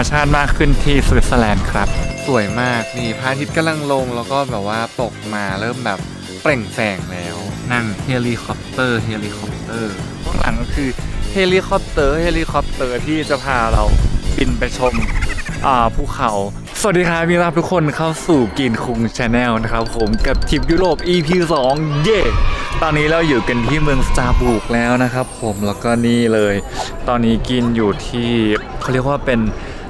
รมชาติมากขึ้นที่สวิตเซอร์แลนด์ครับ สวยมากนี่พระอาทิตย์กำลังลงแล้วก็แบบว่าตกมาเริ่มแบบเปล่งแสงแล้ว นั่งเฮลิคอปเตอร์เฮลิคอปเตอร์ข้างหลังก็คือเฮลิคอปเตอร์เฮลิคอปเตอร์ที่จะพาเราบินไปชมอ่าภูเขา สวัสดีครับพี่รับทุกคนเข้าสู่กินคุงชาแนลนะครับ ผมกับทริปยุโรป EP 2 เย่ตอนนี้เราอยู่กันที่เมืองสตาร์บุกแล้วนะครับ ผมแล้วก็นี่เลย ตอนนี้กินอยู่ที่เขาเรียกว่าเป็น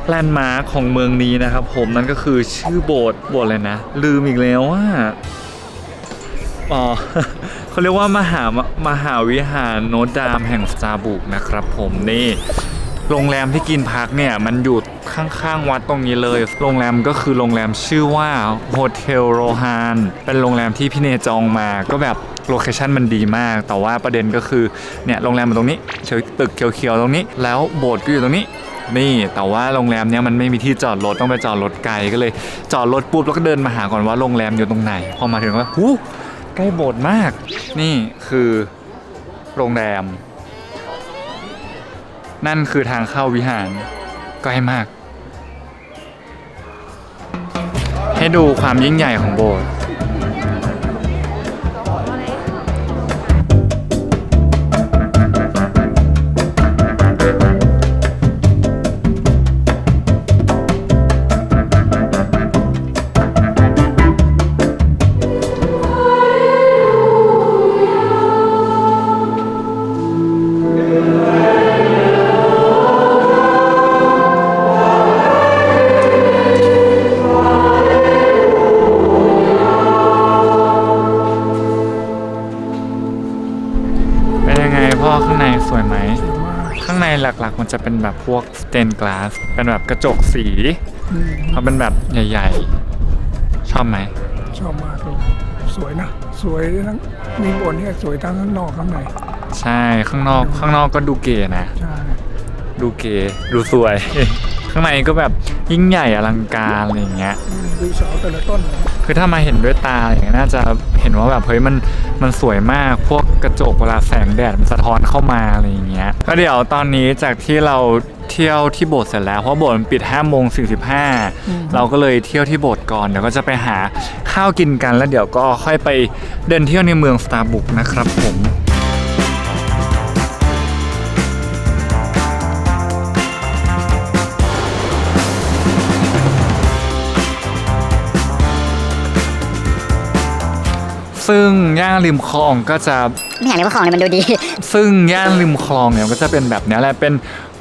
แลนด์มาร์คของเมืองนี้นะครับ ผมนั่นก็คือชื่อโบสถ์โบสถ์อะไรนะ ลืมอีกแล้วว่าอ๋อเขาเรียกว่ามหามหาวิหารโนดามแห่งสตาร์บุกนะครับผมนี่ โรงแรมที่กินพักเนี่ยมันอยู่ข้างๆวัดตรงนี้เลย โรงแรมก็คือโรงแรมชื่อว่าโฮเทลโรฮานเป็นโรงแรมที่พี่เนจองมาก็แบบโลเคชั่นมันดีมาก แต่ว่าประเด็นก็คือเนี่ยโรงแรมมันตรงนี้เขียวตึกเขียวๆตรงนี้ แล้วโบสถ์ก็อยู่ตรงนี้นี่แต่ว่าโรงแรมเนี้ยมันไม่มีที่จอดรถต้องไปจอดรถไกลก็เลย จอดรถปุ๊บแล้วก็เดินมาหาก่อนว่าโรงแรมอยู่ตรงไหน พอมาถึงก็หูใกล้โบสถ์มาก นี่คือโรงแรม นั่นคือทางเข้าวิหารใกล้มาก ให้ดูความยิ่งใหญ่ของโบสถ์ จะเป็นแบบพวกสเตนกลาสเป็นแบบกระจกสีเขาเป็นแบบใหญ่ ๆ ชอบไหมชอบมากเลยสวยนะ สวยทั้งมีบนเนี่ยสวยทั้งข้างนอกข้างในใช่ข้างนอกข้างนอกก็ดูเก๋นะใช่ดูเก๋ดูสวย ข้างในก็แบบยิ่งใหญ่อลังการอะไรอย่างเงี้ยดูเสาแต่ละต้นนะคือถ้ามาเห็นด้วยตาอย่างเงี้ยน่าจะเห็นว่าแบบเฮ้ยมัน มันสวยมากพวกกระจกเวลาแสงแดดมันสะท้อนเข้ามาอะไรอย่างเงี้ยก็เดี๋ยวตอนนี้จากที่เราเที่ยวที่โบสถ์เสร็จแล้วเพราะโบสถ์มันปิด5โมง45เราก็เลยเที่ยวที่โบสถ์ก่อนเดี๋ยวก็จะไปหาข้าวกินกันแล้วเดี๋ยวก็ค่อยไปเดินเที่ยวในเมืองสตาร์บุกนะครับผม ซึ่งย่างริมคลองก็จะ ไม่อยากเรียกว่าของเลยมันดูดี ซึ่งย่านริมคลองเนี่ยก็จะเป็นแบบนี้แหละเป็น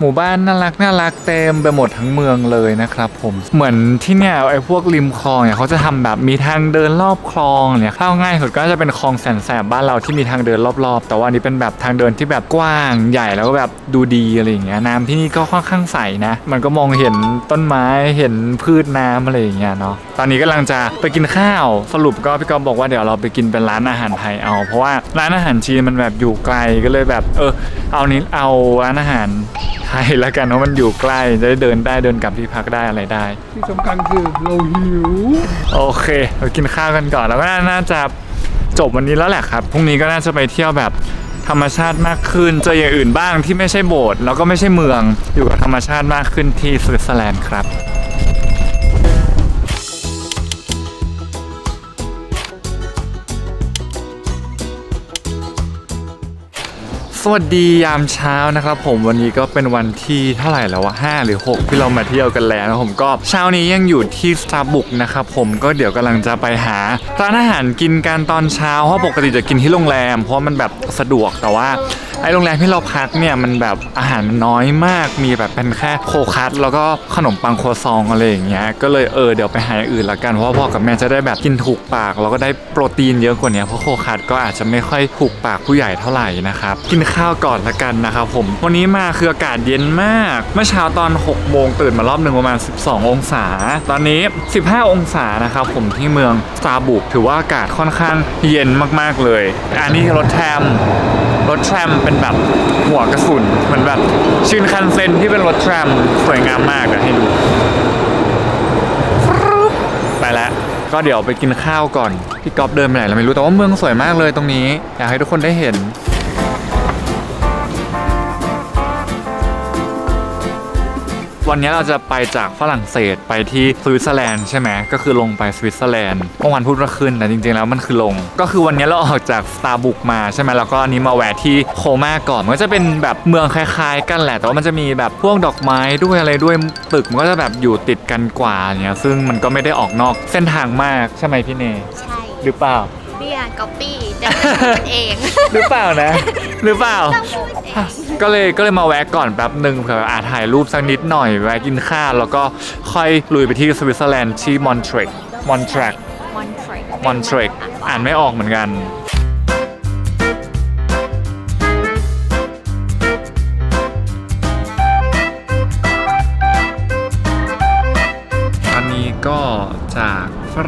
หมู่บ้านน่ารักน่ารักเต็มไปหมดทั้งเมืองเลยนะครับผมเหมือนที่เนี่ยไอ้พวกริมคลองเนี่ยเขาจะทำแบบมีทางเดินรอบคลองเนี่ยเข้าง่ายสุดก็จะเป็นคลองแสนแสบบ้านเราที่มีทางเดินรอบๆ แต่ว่าอันนี้เป็นแบบทางเดินที่แบบกว้างใหญ่แล้วก็แบบดูดีอะไรอย่างเงี้ยน้ำที่นี่ก็ค่อนข้างใสนะ มันก็มองเห็นต้นไม้เห็นพืชน้ำอะไรอย่างเงี้ยเนาะตอนนี้กำลังจะไปกินข้าวสรุปก็พี่กอฟบอกว่าเดี๋ยวเราไปกินเป็นร้านอาหารไทยเอาเพราะว่าร้านอาหารจีนมันแบบอยู่ไกลก็เลยแบบ เออ เอานี้เอาร้านอาหารไทยแล้วกันเพราะมันอยู่ใกล้จะได้เดินได้เดินกลับที่พักได้อะไรได้ ที่สำคัญคือเราหิว โอเคเรากินข้าวกันก่อนแล้วก็น่าจะจบวันนี้แล้วแหละครับพรุ่งนี้ก็น่าจะไปเที่ยวแบบธรรมชาติมากขึ้นเจออย่างอื่นบ้างที่ไม่ใช่โบสถ์แล้วก็ไม่ใช่เมืองอยู่กับธรรมชาติมากขึ้นที่สวิตเซอร์แลนด์ครับ สวัสดียามเช้านะครับผมวันนี้ก็เป็นวันที่เท่าไหร่แล้ววะ5หรือ 6 ที่เรามาเที่ยวกันแล้วนะผมก็เช้านี้ยังอยู่ที่สตาร์บุกนะครับผมก็เดี๋ยวกำลังจะไปหาร้านอาหารกินกันตอนเช้าเพราะปกติจะกินที่โรงแรม เพราะมันแบบสะดวกแต่ว่า ไอโรงแรมที่เราพักเนี่ยมันแบบอาหารมันน้อยมากมีแบบเป็นแค่โคคัสแล้วก็ขนมปังโครัวซองอะไรอย่างเงี้ยก็เลยเออเดี๋ยวไปหาอย่างอื่นละกันเพราะว่าพ่อกับแม่จะได้แบบกินถูกปากแล้วก็ได้โปรตีนเยอะกว่านี้เพราะโคคัสก็อาจจะไม่ค่อยถูกปากผู้ใหญ่เท่าไหร่นะครับกินข้าวก่อนละกันนะครับผมวันนี้มาคืออากาศเย็นมากเมื่อเช้าตอน6โมงตื่นมารอบหนึ่งประมาณ 12 องศา ตอนนี้ 15 องศานะครับผมที่เมืองซาบุกถือว่าอากาศค่อนข้างเย็นมากๆเลย อันนี้รถแทม รถแทรมเป็นแบบหัวกระสุนเหมือนแบบชินคันเซ็นที่เป็นรถแทรมสวยงามมากเดี๋ยวให้ดู ไปแล้วก็เดี๋ยวไปกินข้าวก่อน พี่ก๊อฟเดินไปไหนเราไม่รู้แต่ว่าเมืองสวยมากเลยตรงนี้ อยากให้ทุกคนได้เห็น ววันนี้เราจะไปจากฝรั่งเศสไปที่สวิตเซอร์แลนด์ใช่ไหมก็คือลงไปสวิตเซอร์แลนด์เมื่อวานพูดว่าขึ้นแต่จริงๆแล้วมันคือลง ก็คือวันนี้เราออกจากสตาร์บุกมาใช่ไหมแล้วก็อันนี้มาแวะที่โคม่าก่อนมันก็จะเป็นแบบเมืองคล้ายๆ กันแหละแต่ว่ามันจะมีแบบพวกดอกไม้ด้วยอะไรด้วยตึกมันก็จะแบบอยู่ติดกันกว่าอย่างเงี้ยซึ่งมันก็ไม่ได้ออกนอกเส้นทางมากใช่ไหมพี่เนใช่หรือเปล่าเรียก๊อปปี้ จะพูดเองหรือเปล่านะ หรือเปล่า ต้องพูดเองก็เลยก็เลยมาแวะก่อนแป๊บหนึ่งเผื่ออาถ่ายรูปสักนิดหน่อยแวะกินข้าวแล้วก็ค่อยลุยไปที่สวิตเซอร์แลนด์ที่มอนทร c มอนทร c มอนทร c มอนทร c อ่านไม่ออกเหมือนกัน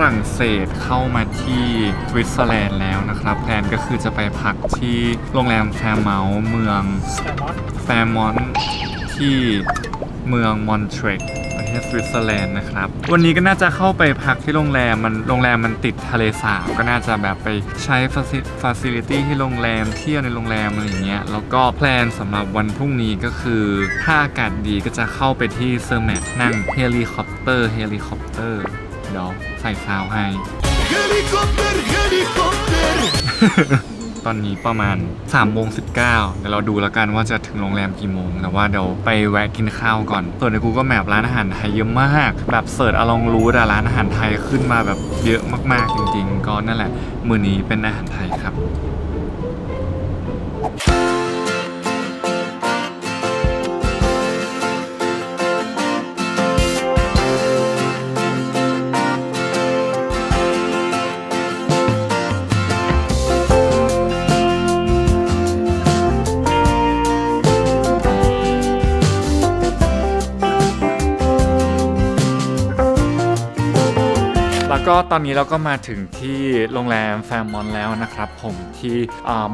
รั่งเศสเข้ามาที่สวิตเซอร์แลนด์แล้วนะครับแพลนก็คือจะไปพักที่โรงแรมแฟร์เมาส์เมืองแฟร์มอนที่เมืองมอนทร c ประเทศสวิตเซอร์แลนด์นะครับ วันนี้ก็น่าจะเข้าไปพักที่โรงแรมมันโรงแรมมันติดทะเลสาบก็น่าจะแบบไปใช้ฟ a ซิลิตี้ที่โรงแรมเที่ยวในโรงแรมอะไรอย่างเงี้ยแล้วก็แพลนสำหรับวันพรุ่งนี้ก็คือถ้าอากาศดีก็จะเข้าไปที่เซอร์แมทนั่งเฮลิคอปเตอร์เฮลิคอปเตอร์ เดี๋ยวใส่ซาวให้ Helikopter, helikopter. ตอนนี้ประมาณ3ามโมงสิเดี๋ยวเราดูแล้วกันว่าจะถึงโรงแรมกี่โมง แต่ว่าเดี๋ยวไปแวะกินข้าวก่อนส่วนใน Google Map ร้านอาหารไทยเยอะมาก แบบเสิร์ชอลองรู้แต่ร้านอาหารไทยขึ้นมาแบบเยอะมากๆจริง ๆ ก็นั่นแหละ มือนี้เป็นอาหารไทยครับ ตอนนี้เราก็มาถึงที่โรงแรมแฟร์มอนแล้วนะครับผมที่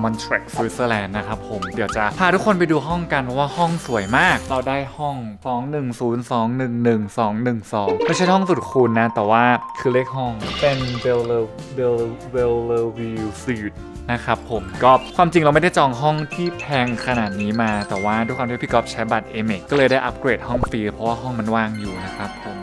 มอนทร c สวิตเซอร์แลนด์นะครับผมเดี๋ยวจะพาทุกคนไปดูห้องกันเพราะว่าห้องสวยมาก เราได้ห้อง 210211212 ไม่ใช่ห้องสุดคูณนะ แต่ว่าคือเลขห้องเป็นเบลเลเบลเบลเลวิวซีดนะครับผมก็ความจริงเราไม่ได้จองห้องที่แพงขนาดนี้มา แต่ว่าด้วยความที่พี่ก๊อฟใช้บัตรเอเมกก็เลยได้อัปเกรดห้องฟรีเพราะว่าห้องมันว่างอยู่นะครับผม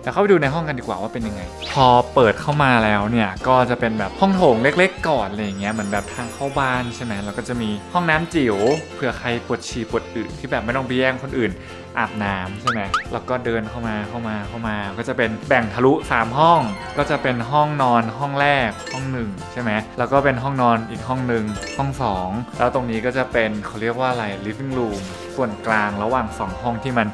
อ่เดี๋ยวเข้าไปดูในห้องกันดีกว่าว่าเป็นยังไง พอเปิดเข้ามาแล้วเนี่ยก็จะเป็นแบบห้องโถงเล็ก ๆ ก่อนอะไรอย่างเงี้ยเหมือนแบบทางเข้าบ้านใช่ไหมแล้วก็จะมีห้องน้ำจิ๋วเผื่อใครปวดฉี่ปวดอึที่แบบไม่ต้องไปแย่งคนอื่นอาบน้ำใช่ไหมแล้วก็เดินเข้ามาเข้ามาเข้ามา ก็จะเป็นแบ่งทะลุ 3 ห้อง ก็จะเป็นห้องนอนห้องแรกห้องหนึ่งใช่ไหมแล้วก็เป็นห้องนอนอีกห้องหนึ่งห้องสองแล้วตรงนี้ก็จะเป็นเขาเรียกว่าอะไร living room ส่วนกลางระหว่างสองห้องที่มัน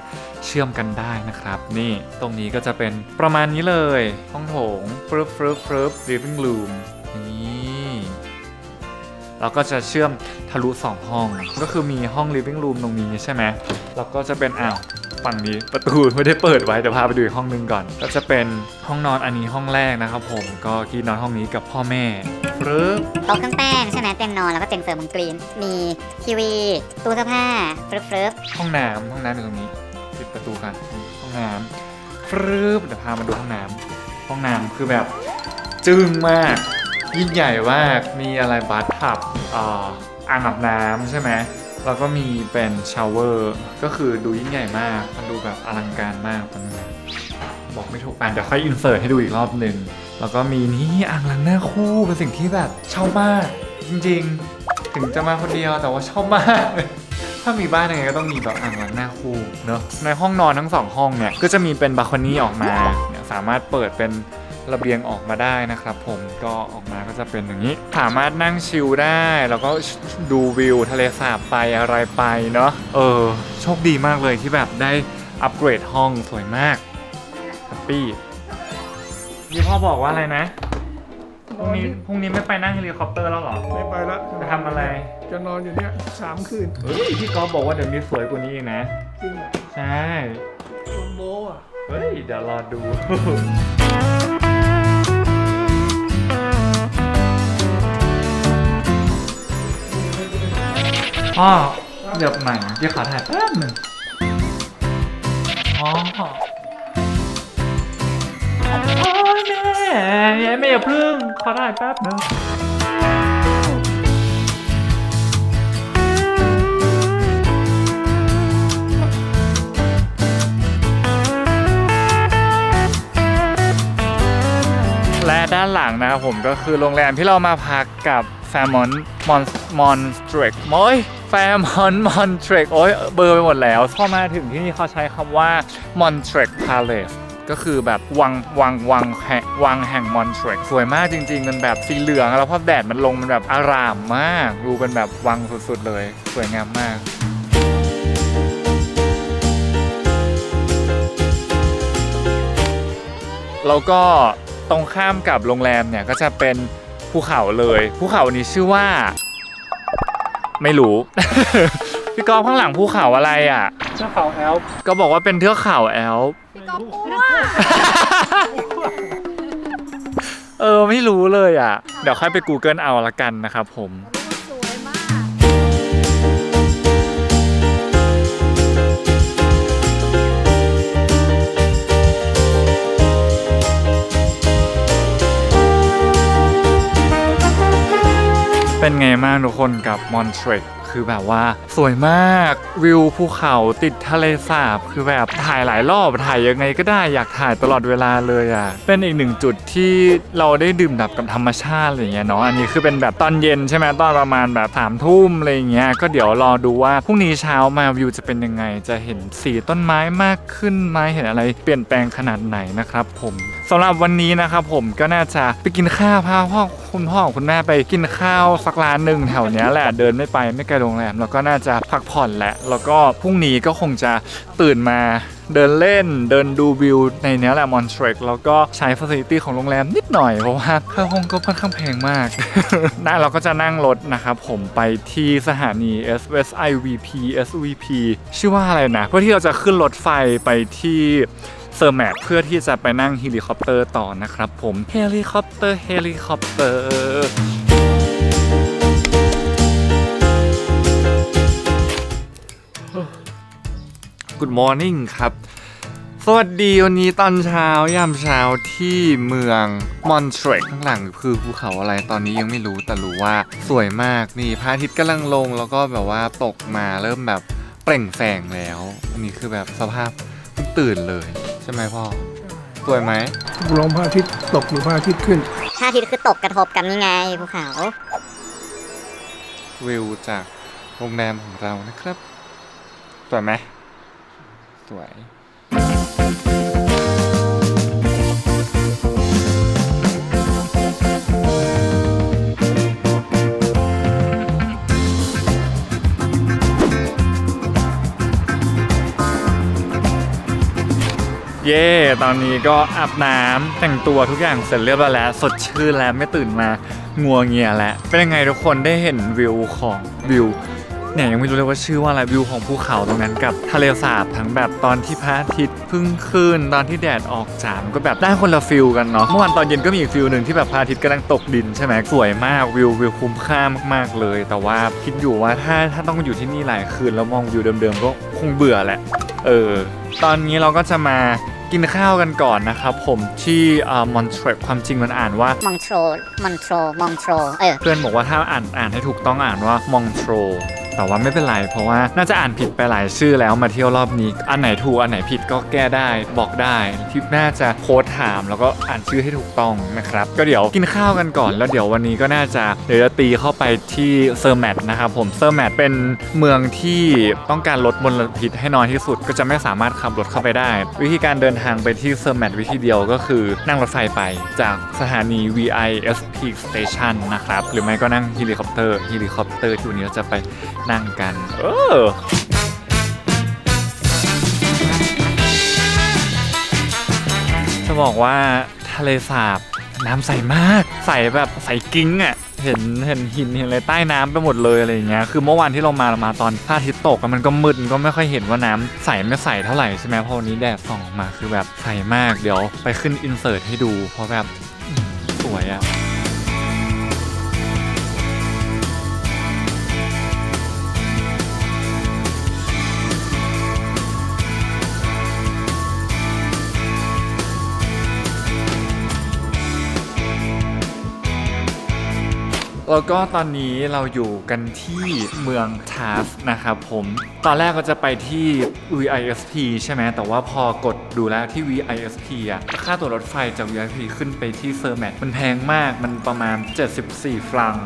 เชื่อมกันได้นะครับ นี่ตรงนี้ก็จะเป็นประมาณนี้เลย ห้องโถงฟรึบฟรึบฟรึบ living room นี่เราก็จะเชื่อมทะลุ 2 ห้อง ก็คือมีห้อง living room ตรงนี้ใช่ไหมแล้วก็จะเป็นอ้าวฝั่งนี้ประตูไม่ได้เปิดไว้เดี๋ยวพาไปดูอีกห้องหนึงก่อน ก็จะเป็นห้องนอนอันนี้ห้องแรกนะครับผมก็ที่นอนห้องนี้กับพ่อแม่ฟรึบโต๊ะเครื่องแป้งใช่ไหมเตียงนอนแล้วก็เตียงเสริมบนกรีน มีทีวีตู้เสื้อผ้าฟรึบฟรึบห้องน้ำห้องน้ำอยู่ตรงนี้ ประตูกันห้องน้ำฟรึบเดี๋ยวพามาดูห้องน้ำห้องน้ำคือแบบจึ้งมาก ยิ่งใหญ่มากมีอะไรบัตทับอ่าอ่างอาบน้ำใช่ไหมแล้วก็มีเป็นชาวเวอร์ก็คือดูยิ่งใหญ่มากมันดูแบบอลังการมากนบอกไม่ถูกอะเดี๋ยวค่อยอินเสิร์ตให้ดูอีกรอบหนึ่งแล้วก็มีนี่อ่างล้างหน้าคู่เป็นสิ่งที่แบบชอบมากจริงๆ ถึงจะมาคนเดียวแต่ว่าชอบมาก ถ้ามีบ้านยังไงก็ต้องมีแบบอ่างล้างหน้าคู่เนอะในห้องนอนทั้งสองห้องเนี่ยก็จะมีเป็นบา l คอนี่ออกมาเนี่ยสามารถเปิดเป็นระเบียงออกมาได้นะครับผมก็ออกมาก็จะเป็นอย่างนี้ สามารถนั่งชิลได้ แล้วก็ดูวิวทะเลสาบไปอะไรไปเนาะเออ โชคดีมากเลยที่แบบได้อัปเกรดห้องสวยมากแฮปปี้พี่พ่อบอกว่าอะไรนะ รุ่งนี้พรุ่งนี้ไม่ไปนั่งเฮลิคอปเตอร์แล้วเหรอ ไม่ไปละจะทำอะไร จะนอนอยู่เนี่ยสามคืนเฮ้ยพี่ก๊อฟบอกว่าเดี๋ยวมีสวยกว่านี้อีกนะ จริงเหรอใช่คนโบอะ เฮ้ย เดี๋ยวรอดู พ่อเดี๋ยวใหม่เดี๋ยวขอถ่ายแป๊บหนึ่งอ๋อ แย่ไม่อย่าพึ่ง ขอได้แป๊บนึงและด้านหลังนะครับผมก็คือโรงแรมที่เรามาพักกับแฟมอนมอนมอนสเตรกโอ้ยแฟมอนมอนสเตรกโอ้ยเบอร์ไปหมดแล้ว พอมาถึงที่นี่เขาใช้คำว่ามอนสเตรกพาเลส ก็คือแบบวังวังวังแห่งวังแห่งมอนเทรกสวยมากจริงๆ มันแบบสีเหลือง แล้วพอแดดมันลงมันแบบอารามมากดูเป็นแบบวังสุดๆเลย สวยงามมากแล้วก็ตรงข้ามกับโรงแรมเนี่ยก็จะเป็นภูเขาเลยภูเขานี้ชื่อว่า ไม่รู้ พี่กอล์ฟข้างหลังภูเขาอะไรอะ เจ้าเขาแอลป์ก็บอกว่าเป็นเทือกเขาแอลป์ก็ปูว่าเออไม่รู้เลยอะ เดี๋ยวค่อยไป Google เอาละกันนะครับผม สวยมาก เป็นไงบ้างทุกคนกับมอนเทร k คือแบบว่าสวยมากวิวภูเขาติดทะเลสาบ คือแบบถ่ายหลายรอบถ่ายยังไงก็ได้อยากถ่ายตลอดเวลาเลยอะเป็นอีกหนึ่งจุดที่เราได้ดื่มด่ำกับธรรมชาติอะไรเงี้ยเนาะอันนี้คือเป็นแบบตอนเย็นใช่ไหมตอนประมาณแบบสามทุ่มอะไรเงี้ยก็เดี๋ยวรอดูว่าพรุ่งนี้เช้ามาวิวจะเป็นยังไง จะเห็นสีต้นไม้มากขึ้นไหมเห็นอะไร เปลี่ยนแปลงขนาดไหนนะครับผมสำหรับวันนี้นะครับผมก็น่าจะไปกินข้าวพาพ่อคุณพ่อของคุณแม่ไปกินข้าวสักร้านหนึ่งแถวเนี้ยแหละเดินไม่ไปไม่ไกลโรงแรมแล้วก็น่าจะพักผ่อนแหละ แล้วก็พรุ่งนี้ก็คงจะตื่นมาเดินเล่นเดินดูวิวในเนี้ยแหละมอนเทรกแล้วก็ใช้ฟ a ซิลิตี้ของโรงแรมนิดหน่อย เพราะว่าค่าห้องก็ค่อนข้างแพงมากน่าเราก็จะนั่งรถนะครับผมไปที่สถานี SVP SVP ชื่อว่าอะไรนะ เพื่อที่เราจะขึ้นรถไฟไปที่เซอร์แมทเพื่อที่จะไปนั่งเฮลิคอปเตอร์ต่อนะครับผมเฮลิคอปเตอร์เฮลิคอปเตอร์ Good morning ครับ สวัสดีวันนี้ตอนเช้ายามเช้าที่เมืองมอนเทรกข้างหลังคือภูเขาอะไรตอนนี้ยังไม่รู้แต่รู้ว่าสวยมากนี่พระอาทิตย์กำลังลงแล้วก็แบบว่าตกมาเริ่มแบบเปล่งแสงแล้วอันนี้คือแบบสภาพเพิ่งตื่นเลย ใช่ไหมพ่อสวยไหมลงพระอาทิตย์ตกหรือพระอาทิตย์ขึ้นถ้าอาทิตย์คือตกกระทบกันนี่ไงภูเขาวิวจากโรงแรมของเรานะครับสวยไหม สวยเย่ตอนนี้ก็อาบน้ำแต่งตัวทุกอย่างเสร็จเรียบร้อยแล้ว สดชื่นแล้วไม่ตื่นมา งัวเงียแล้ว เป็นยังไงทุกคนได้เห็นวิวของวิว เนี่ยยังไม่รู้เลยว่าชื่อว่าอะไรวิวของภูเขาตรงนั้นกับทะเลสาบทั้งแบบตอนที่พระอาทิตย์เพึ่งขึ้นตอนที่แดดออกจามก็แบบได้คนละฟิลกันเนาะเมื่อวานตอนเย็นก็มีอีกฟิลหนึ่งที่แบบพระอาทิตย์กำลังตกดินใช่ไหมสวยมากวิววิวคุ้มค่ามากๆเลย แต่ว่าคิดอยู่ว่าถ้าถ้าต้องอยู่ที่นี่หลายคืนแล้วมองวิวเดิมๆก็คงเบื่อแหละ เออ ตอนนี้เราก็จะมากินข้าวกันก่อนนะครับผมที่มอนเทรความจริงมันอ่านว่ามองโทรมองโทรมองโทรเออเพื่อนบอกว่าถ้าอ่านอ่านให้ถูกต้องอ่านว่ามองโทร แต่ว่าไม่เป็นไรเพราะว่าน่าจะอ่านผิดไปหลายชื่อแล้วมาเที่ยวรอบนี้ อันไหนถูกอันไหนผิดก็แก้ได้บอกได้ทิปน่าจะโค้ดถามแล้วก็อ่านชื่อให้ถูกต้องนะครับก็เดี๋ยวกินข้าวกันก่อน แล้วเดี๋ยววันนี้ก็น่าจะเดี๋ยวจะตีเข้าไปที่เซอร์แมทนะครับผมเซอร์แมทเป็นเมืองที่ต้องการลดมลพิษให้น้อยที่สุดก็จะไม่สามารถขับรถเข้าไปได้ วิธีการเดินทางไปที่เซอร์แมทวิธีเดียวก็คือนั่งรถไฟไปจากสถานี VIS Peak Station นะครับหรือไม่ก็นั่งเฮลิคอปเตอร์เฮลิคอปเตอร์ที่วันนี้เราจะไปนั่งกัน เออจะบอกว่าทะเลสาบน้ำใสมาก ใสแบบใสกิ้งอะเห็นเห็นหินเห็นอะไรใต้น้ำไปหมดเลยอะไรอย่างเงี้ย คือเมื่อวานที่เรามาเรามาตอนพระอาทิตย์ตกอะมันก็มืดมันก็ไม่ค่อยเห็นว่าน้ำใสไม่ใสเท่าไหร่ใช่ไหมเพราะวันนี้แดดส่องออกมาคือแบบใสมาก เดี๋ยวไปขึ้นอินเสิร์ตให้ดู เพราะแบบอื้อสวยอะ แล้วก็ตอนนี้เราอยู่กันที่เมืองทาสนะครับผม ตอนแรกก็จะไปที่ VISP ใช่ไหม แต่ว่าพอกดดูแล้วที่ VISP อะค่าตั๋วรถไฟจาก VISP ขึ้นไปที่เซอร์แมทมันแพงมาก มันประมาณ 74 ฟรัง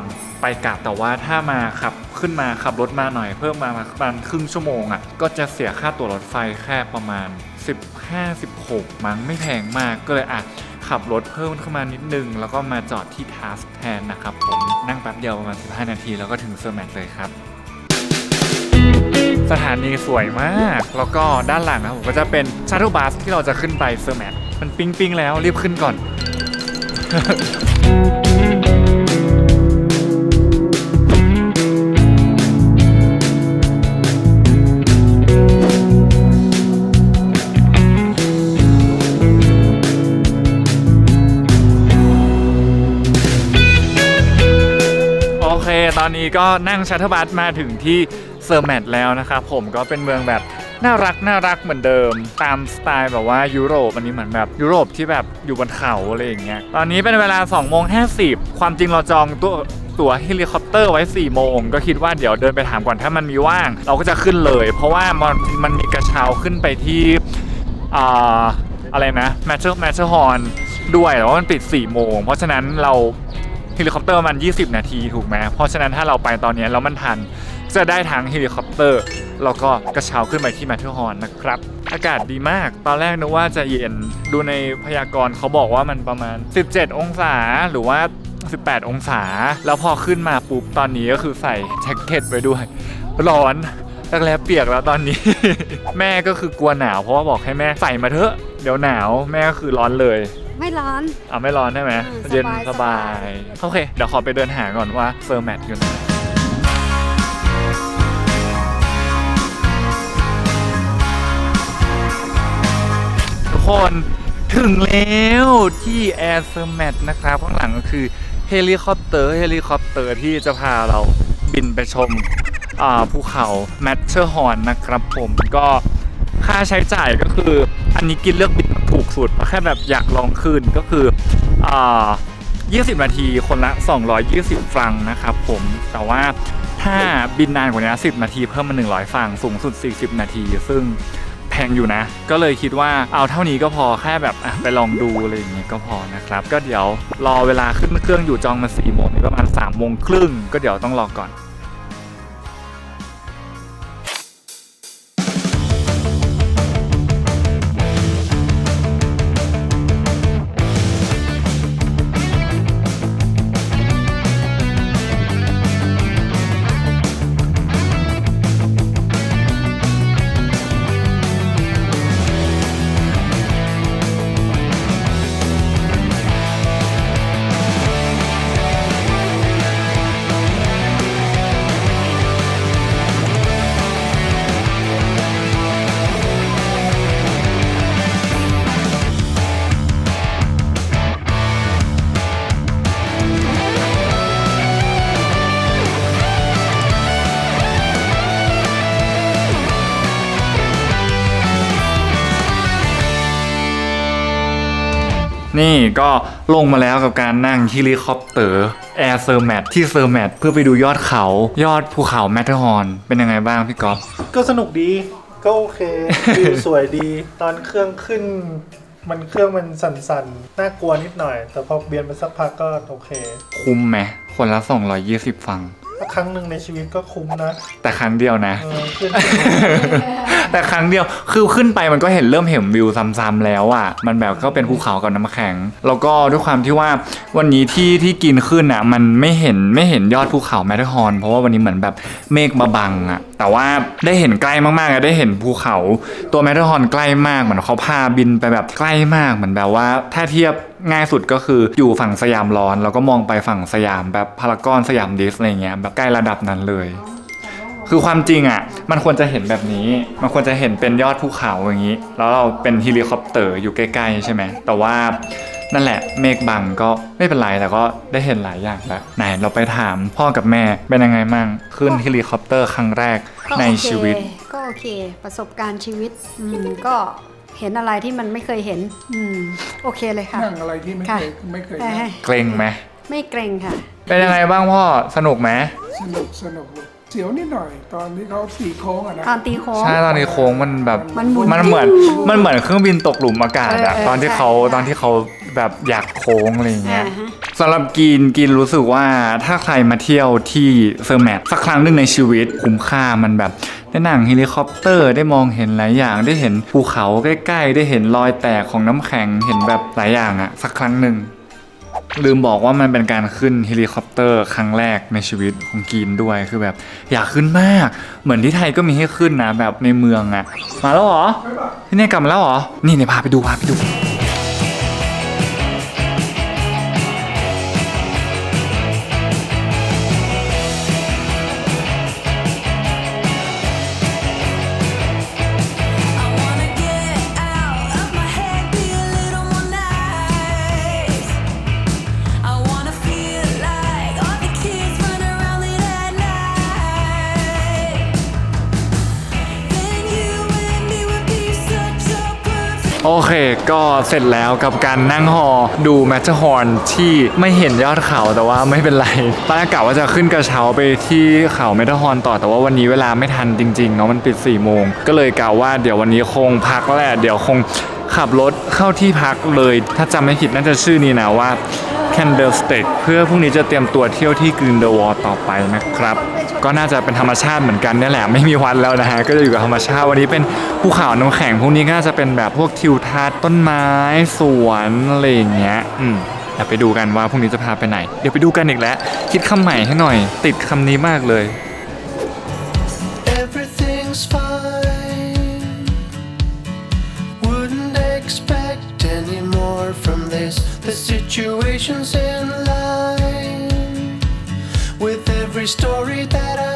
ไปกลับแต่ว่าถ้ามาขับขึ้นมาขับรถมาหน่อยเพิ่มมาประมาณครึ่งชั่วโมงอะก็จะเสียค่าตั๋วรถไฟแค่ประมาณ 15-16 มั้งไม่แพงมากก็เลยอะ ขับรถเพิ่มเข้ามานิดนึง แล้วก็มาจอดที่ทัสแทนนะครับผมนั่งแป๊บเดียวประมาณ 15 นาที แล้วก็ถึงเซอร์แมทเลยครับ สถานีสวยมาก แล้วก็ด้านหลังนะผมก็จะเป็นชาร์ทบัสที่เราจะขึ้นไปเซอร์แมทมันปิ๊งปิงๆแล้วรีบขึ้นก่อน อเคตอนนี้ก็นั่งชัตเทิลบัสมาถึงที่เซอร์แมทแล้วนะครับผมก็เป็นเมืองแบบน่ารักน่ารักเหมือนเดิม ตามสไตล์แบบว่ายุโรปอันนี้เหมือนแบบยุโรปที่แบบอยู่บนเขาอะไรอย่างเงี้ยตอนนี้เป็นเวลา2โมง50 ความจริงเราจองตัวตั๋วเฮลิคอปเตอร์ไว้ 4 โมง ก็คิดว่าเดี๋ยวเดินไปถามก่อนถ้ามันมีว่าง เราก็จะขึ้นเลย เพราะว่ามันมันมีกระเช้าขึ้นไปที่อ่าอะไรนะแมทเชอร์แมทเชอร์ฮอนด้วยแต่ว่ามันปิด 4 โมง เพราะฉะนั้นเรา เฮลิคอปเตอร์มัน 20 นาทีถูกไหมเพราะฉะนั้นถ้าเราไปตอนนี้แล้วมันทันจะได้ทั้งเฮลิคอปเตอร์แล้วก็กระเช้าขึ้นไปที่แมทเทอร์ฮอร์นนะครับ อากาศดีมาก ตอนแรกนึกว่าจะเย็นดูในพยากรณ์เขาบอกว่ามันประมาณ 17 องศาหรือว่า 18 องศา แล้วพอขึ้นมาปุ๊บตอนนี้ก็คือใส่แจ็คเก็ตไปด้วย ร้อนรักแร้เปียกแล้วตอนนี้ แม่ก็คือกลัวหนาวเพราะว่าบอกให้แม่ใส่มาเถอะ เดี๋ยวหนาวแม่ก็คือร้อนเลย ไม่ร้อน อะไม่ร้อนใช่ไหมอืมเย็นสสบาบาย ย โอเค เดี๋ยวขอไปเดินหาก่อนว่าเซอร์แมทอยู่ไหนทุกคนถึงแล้วที่แอร์เซอร์แมทนะครับ ข้างหลังก็คือเฮลิคอปเตอร์เฮลิคอปเตอร์ที่จะพาเราบินไปชม อ่าภูเขาแมทเชอร์ฮอนนะครับผมก็ค่าใช้จ่ายก็คืออันนี้กินเลือกบินถูก สุดเพราะแค่แบบอยากลองขึ้นก็คืออ่า20 นาทีคนละ 220 ฟรังนะครับผมแต่ว่าถ้าบินนานกว่านี้ 10 นาทีเพิ่มมา 100 ฟรังสูงสุด 40 นาที ซึ่งแพงอยู่นะ ก็เลยคิดว่าเอาเท่านี้ก็พอแค่แบบอะไปลองดูอะไรอย่างเงี้ยก็พอนะครับ ก็เดี๋ยวรอเวลาขึ้นเครื่องอยู่จองมา4โมงนี่ประมาณ3โมงครึ่งก็เดี๋ยวต้องรอก่อน นี่ก็ลงมาแล้วกับการนั่งเฮลิคอปเตอร์แอร์เซอร์แมทที่เซอร์แมทเพื่อไปดูยอดเขายอดภูเขาแมทเทอร์ฮอร์นเป็นยังไงบ้างพี่ก๊อฟ ก็สนุกดีก็โอเควิวสวยดี ตอนเครื่องขึ้น มันเครื่องมันสั่นๆ น่ากลัวนิดหน่อย แต่พอเบียนไปสักพักก็โอเค คุ้มไหมคนละ 220 ฟังถ้าครั้งหนึ่งในชีวิตก็คุ้มนะ แต่ครั้งเดียวนะ เออขึ้น แต่ครั้งเดียวคือขึ้นไปมันก็เห็นเริ่มเห็นวิวซ้ำๆแล้วอะมันแบบก็เป็นภูเขากับน้ำแข็ง แล้วก็ด้วยความที่ว่าวันนี้ที่ที่กินขึ้นอะมันไม่เห็นไม่เห็นยอดภูเขาแมทเทอร์ฮอร์นเพราะว่าวันนี้เหมือนแบบเมฆมาบังอะแต่ว่าได้เห็นใกล้มากๆอะได้เห็นภูเขา ตัวแมทเทอร์ฮอร์นใกล้มากเหมือนเขาพาบินไปแบบใกล้มากเหมือนแบบว่าถ้าเทียบง่ายสุดก็คืออยู่ฝั่งสยามร้อน แล้วก็มองไปฝั่งสยามแบบพารากอนสยามดิสอะไรเงี้ยแบบใกล้ระดับนั้นเลย คือความจริงอะ มันควรจะเห็นแบบนี้ มันควรจะเห็นเป็นยอดภูเขาอย่างนี้ แล้วเราเป็นเฮลิคอปเตอร์อยู่ใกล้ๆใช่ไหม แต่ว่านั่นแหละเมฆบังก็ไม่เป็นไรแต่ก็ได้เห็นหลายอย่างแล้วไหนเราไปถามพ่อกับแม่เป็นยังไงมั่งขึ้นเฮลิคอปเตอร์ครั้งแรกก็ในโอเคชีวิต ก็โอเค ประสบการณ์ชีวิตอืมก็เห็นอะไรที่มันไม่เคยเห็นอืมโอเคเลยค่ะ นั่งอะไรที่ไม่เคยไม่เคยเอ้นั่ยงเกรงไหมไม่เกรงค่ะ เป็นยังไงบ้างพ่อสนุกไหมสนุกสนุก เสียวนิดหน่อย ตอนที่เขาตีโค้งอะนะ ตอนตีโค้ง ใช่ตอนนี้โค้งมันแบบมันหมุนมันเหมือนมันเหมือนเครื่องบินตกหลุมอากาศอะเออเออตอนที่เขาใช่ ตอนที่เขาแบบอยากโค้งอะไรอย่างเงี้ยอ่าฮะ สำหรับกินกินรู้สึกว่าถ้าใครมาเที่ยวที่เซอร์แมทสักครั้งหนึ่งในชีวิตคุ้มค่ามันแบบได้นั่งเฮลิคอปเตอร์ได้มองเห็นหลายอย่างได้เห็นภูเขาใกล้ๆ ได้เห็นรอยแตกของน้ำแข็งเห็นแบบหลายอย่างอะสักครั้งหนึ่ง ลืมบอกว่ามันเป็นการขึ้นเฮลิคอปเตอร์ครั้งแรกในชีวิตของกีนด้วยคือแบบ อยากขึ้นมาก เหมือนที่ไทยก็มีให้ขึ้นนะแบบในเมืองอะมาแล้วเหรอที่นี่กลับมาแล้วเหรอนี่เนี่ยพาไปดูพาไปดู โอเคก็เสร็จแล้วกับการนั่งฮอดูแมทเทอร์ฮอร์นที่ไม่เห็นยอดเขาแต่ว่าไม่เป็นไรตอนแรกกะว่าจะขึ้นกระเช้าไปที่เขาแมทเทอร์ฮอร์นต่อแต่ว่าวันนี้เวลาไม่ทันจริงๆเนาะมันปิด4ี่โมงก็เลยกะว่าเดี๋ยววันนี้คงพักแล้วแหละเดี๋ยวคงขับรถเข้าที่พักเลย ถ้าจำไม่ผิดน่าจะชื่อนี้นะว่า Candlestick เพื่อพรุ่งนี้จะเตรียมตัวเที่ยวที่ Green the Wall ต่อไปนะครับ ก็น่าจะเป็นธรรมชาติเหมือนกันนี่แหละไม่มีวันแล้วนะฮะก็จะอยู่กับธรรมชาติวันนี้เป็นภูเขาน้ำแข็งพวกนี้ก็น่าจะเป็นแบบพวกทิวทัศน์ต้นไม้สวนอะไรอย่างเงี้ยอืมเดี๋ยวไปดูกันว่าพรุ่งนี้จะพาไปไหน เดี๋ยวไปดูกันอีกแล้ว คิดคำใหม่ให้หน่อย ติดคำนี้มากเลย Everything's fine. Wouldn't expect any more from this. The situation's in story that I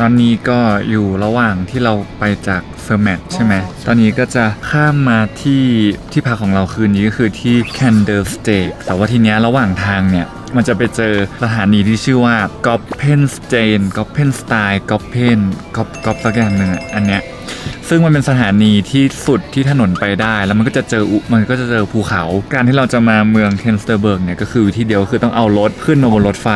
ตอนนี้ก็อยู่ระหว่างที่เราไปจากเซอร์แมทใช่ไหม ตอนนี้ก็จะข้ามมาที่ที่พักของเราคืนนี้ก็คือที่ Candlestick แต่ว่าทีเนี้ยระหว่างทางเนี่ยมันจะไปเจอสถานีที่ชื่อว่า g o p p e n s t a i n g o p p e n Style g o p p e n g o p g o p สักอย่างหนึ่งอะอันเนี้ย ซึ่งมันเป็นสถานีที่สุดที่ถนนไปได้ แล้วมันก็จะเจออุมันก็จะเจอภูเขา การที่เราจะมาเมืองเคนสเตอร์เบิร์กเนี่ยก็คือวิธีเดียวคือต้องเอารถขึ้นมาบนรถไฟ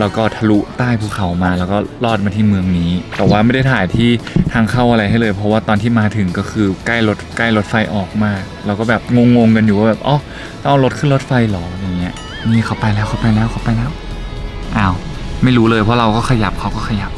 แล้วก็ทะลุใต้ภูเขามาแล้วก็ลอดมาที่เมืองนี้ แต่ว่าไม่ได้ถ่ายที่ทางเข้าอะไรให้เลย เพราะว่าตอนที่มาถึงก็คือใกล้รถใกล้รถไฟออกมากเราก็แบบงงๆกันอยู่ว่าแบบอ๋อต้องเอารถขึ้นรถไฟเหรออย่างเงี้ยนี่เขาไปแล้วเขาไปแล้วเขาไปแล้วอ้าวไม่รู้เลยเพราะเราก็ขยับเขาก็ขยับ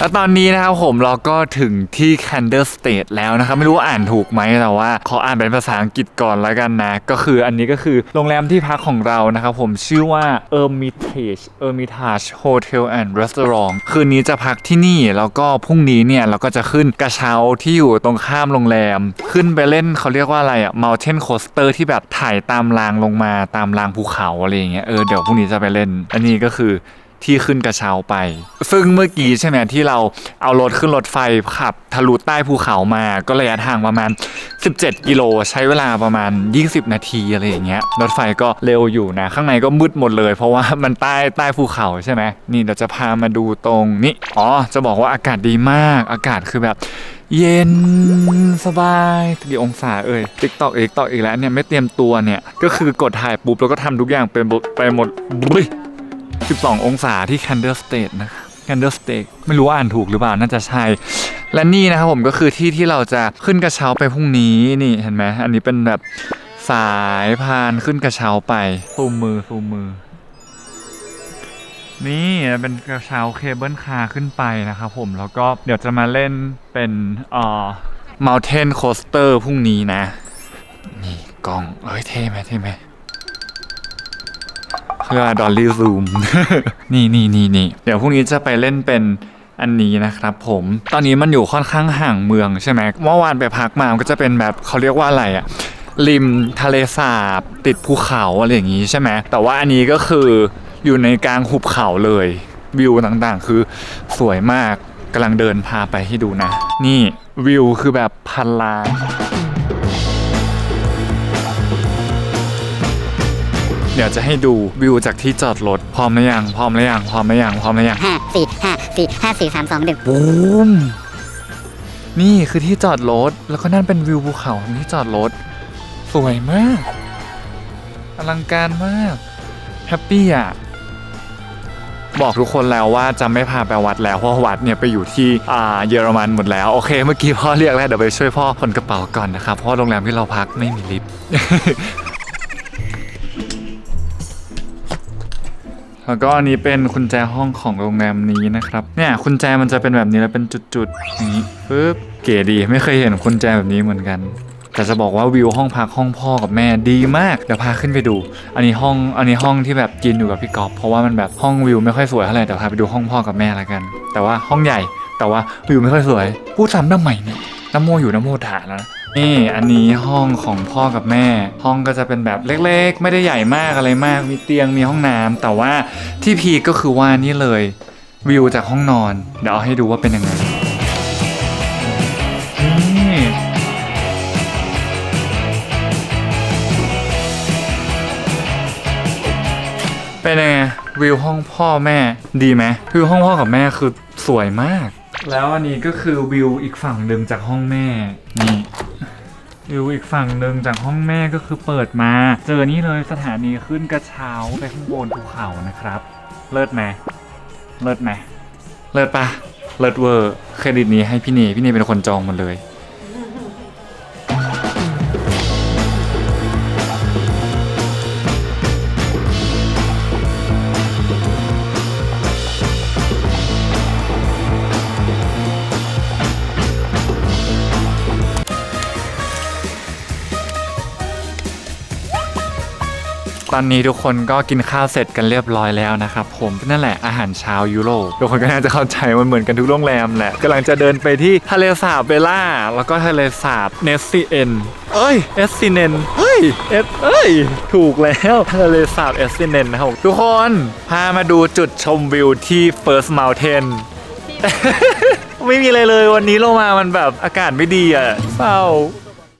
แล้วตอนนี้นะครับผมเราก็ถึงที่ Candle State แล้วนะครับ ไม่รู้ว่าอ่านถูกไหมแต่ว่าขออ่านเป็นภาษาอังกฤษก่อนแล้วกันนะ ก็คืออันนี้ก็คือโรงแรมที่พักของเรานะครับผมชื่อว่า Hermitage Hermitage Hotel and Restaurant คืนนี้จะพักที่นี่ แล้วก็พรุ่งนี้เนี่ย เราก็จะขึ้นกระเช้าที่อยู่ตรงข้ามโรงแรม ขึ้นไปเล่นเขาเรียกว่าอะไรอะ Mountain Coaster ที่แบบถ่ายตามรางลงมาตามรางภูเขาอะไรอย่างเงี้ยเออเดี๋ยวพรุ่งนี้จะไปเล่น อันนี้ก็คือ ที่ขึ้นกระเช้าไป ซึ่งเมื่อกี้ใช่ไหมที่เราเอารถขึ้นรถไฟขับทะลุใต้ภูเขามา ก็ระยะทางประมาณ 17 กิโลใช้เวลาประมาณ 20 นาทีอะไรอย่างเงี้ย รถไฟก็เร็วอยู่นะ ข้างในก็มืดหมดเลย เพราะว่ามันใต้ใต้ภูเขาใช่ไหมนี่เดี๋ยวจะพามาดูตรงนี้ อ๋อ จะบอกว่าอากาศดีมาก อากาศคือแบบเย็นสบายกี่องศาเอ่ยติ๊กตอกเอกตอกอีกแล้วเนี่ยไม่เตรียมตัวเนี่ย ก็คือกดถ่ายปุ๊บแล้วก็ทำทุกอย่างไปหมดไปหมดบุ้ย 12 องศาที่ Candle State นะครับ Candle State ไม่รู้ว่าอ่านถูกหรือเปล่า น่าจะใช่ และนี่นะครับผมก็คือที่ที่เราจะขึ้นกระเช้าไปพรุ่งนี้นี่เห็นไหมอันนี้เป็นแบบสายพานขึ้นกระเช้าไปซูมมือซูมมือ นี่เป็นกระเช้าเคเบิลคาร์ขึ้นไปนะครับผมแล้วก็เดี๋ยวจะมาเล่นเป็นเอ่อ Mountain Coaster พรุ่งนี้นะ นี่กล้อง เอ้ยเท่ไหมเท่ไหม เขาเรียกว่าดอลลี่ซูม นี่นี่นี่นี่เดี๋ยวพรุ่งนี้จะไปเล่นเป็นอันนี้นะครับผมตอนนี้มันอยู่ค่อนข้างห่างเมืองใช่ไหมเมื่อวานไปพักมามันก็จะเป็นแบบเขาเรียกว่าอะไรอะริมทะเลสาบ ติดภูเขาอะไรอย่างนี้ใช่ไหมแต่ว่าอันนี้ก็คืออยู่ในกลางหุบเขาเลยวิวต่างๆ คือสวยมากกำลังเดินพาไปให้ดูนะ นี่วิวคือแบบพันล้าน เดี๋ยวจะให้ดูวิวจากที่จอดรถพร้อมหรือยังพร้อมหรือยังพร้อมหรือยังพร้อมหรือยังห้าสี่ห้าสี่ห้าสี่สามสองหนึ่งบูมนี่คือที่จอดรถแล้วก็นั่นเป็นวิวภูเขาของที่จอดรถสวยมากอลังการมากแฮปปี้อะบอกทุกคนแล้วว่าจะไม่พาไปวัดแล้วเพราะวัดเนี่ยไปอยู่ที่อ่าเยอรมันหมดแล้วโอเค เมื่อกี้พ่อเรียกแล้วเดี๋ยวไปช่วยพ่อคนกระเป๋าก่อนนะครับเพราะว่าโรงแรมที่เราพักไม่มีลิฟต์ แล้วก็อันนี้เป็นกุญแจห้องของโรงแรมนี้นะครับ เนี่ยกุญแจมันจะเป็นแบบนี้แล้วเป็นจุดๆอย่างนี้ปึ๊บเก๋ดีไม่เคยเห็นกุญแจแบบนี้เหมือนกันแต่จะบอกว่าวิวห้องพักห้องพ่อกับแม่ดีมากเดี๋ยวพาขึ้นไปดู อันนี้ห้องอันนี้ห้องที่แบบกินอยู่กับพี่กอฟเพราะว่ามันแบบห้องวิวไม่ค่อยสวยเท่าไหร่เดี๋ยวพาไปดูห้องพ่อกับแม่ละกัน แต่ว่าห้องใหญ่แต่ว่าวิวไม่ค่อยสวย พูดซ้ำทำไมเนี่ยน้ำโมอยู่น้ำโมถาแล้วนะ นี่อันนี้ห้องของพ่อกับแม่ ห้องก็จะเป็นแบบเล็กๆ ไม่ได้ใหญ่มากอะไรมากมีเตียงมีห้องน้ำแต่ว่าที่พีก็คือว่านี่เลยวิวจากห้องนอน เดี๋ยวเอาให้ดูว่าเป็นยังไงนี่เป็นยังไงวิวห้องพ่อแม่ดีไหมวิวห้องพ่อกับแม่คือสวยมาก แล้วอันนี้ก็คือวิวอีกฝั่งหนึ่งจากห้องแม่นี่วิวอีกฝั่งหนึ่งจากห้องแม่ก็คือเปิดมา เจอนี่เลยสถานีขึ้นกระเช้าไปข้างบนภูเขานะครับ เลิศไหมเลิศไหมเลิศปะเลิศเวอร์เครดิตนี้ให้พี่เนพี่เนเป็นคนจองหมดเลย ตอนนี้ทุกคนก็กินข้าวเสร็จกันเรียบร้อยแล้วนะครับผมนั่นแหละอาหารเช้ายุโรปทุกคนก็น่าจะเข้าใจมันเหมือนกันทุกโรงแรมแหละกำลังจะเดินไปที่ทะเลสาบเบล่า แล้วก็ทะเลสาบเนสซีเอ็นเอ้ยเอสซีเนนเฮ้ยเอสเอ้ยถูกแล้วทะเลสาบเอสซีเนนนะครับทุกคนพามาดูจุดชมวิวที่ First Mountain ไม่มีอะไรเลยวันนี้ลงมามันแบบอากาศไม่ดีอะเศร้า